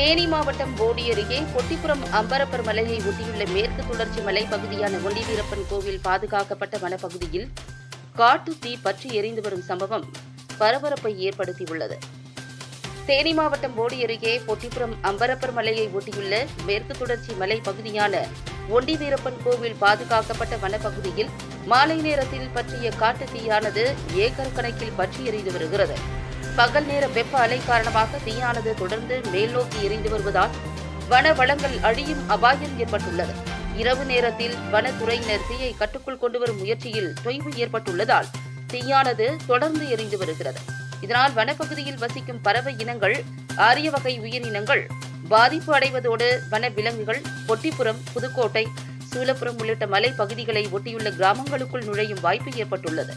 தேனி மாவட்டம் போடி அருகே பொட்டிப்புறம் அம்பரப்பர் மலையை ஒட்டியுள்ள மேற்கு தொடர்ச்சி மலை பகுதியான ஒண்டிவீரப்பன் கோவில் பாதுகாக்கப்பட்ட வனப்பகுதியில் காட்டு தீ பற்றி எரிந்து வரும் சம்பவம் பரபரப்பை ஏற்படுத்தியுள்ளது. தேனி மாவட்டம் போடி அருகே பொட்டிப்புறம் அம்பரப்பர் மலையை ஒட்டியுள்ள மேற்கு தொடர்ச்சி மலை பகுதியான ஒண்டிவீரப்பன் கோவில் பாதுகாக்கப்பட்ட வனப்பகுதியில் மாலை நேரத்தில் பற்றிய காட்டு தீயானது ஏக்கர் கணக்கில் பற்றி எறிந்து வருகிறது. பகல் நேர வெப்ப அலை காரணமாக தீயானது தொடர்ந்து மேல் நோக்கி எரிந்து வருவதால் வன வளங்கள் அழியும் அபாயம் ஏற்பட்டுள்ளது. இரவு நேரத்தில் வனத்துறையினர் தீயை கட்டுக்குள் கொண்டு வரும் முயற்சியில் தொய்வு ஏற்பட்டுள்ளதால் தீயானது தொடர்ந்து எரிந்து வருகிறது. இதனால் வனப்பகுதியில் வசிக்கும் பறவை இனங்கள் ஆரிய வகை உயிரினங்கள் பாதிப்பு அடைவதோடு வன விலங்குகள் பொட்டிப்புறம் புதுக்கோட்டை சூலப்புரம் உள்ளிட்ட மலை பகுதிகளை ஒட்டியுள்ள கிராமங்களுக்குள் நுழையும் வாய்ப்பு ஏற்பட்டுள்ளது.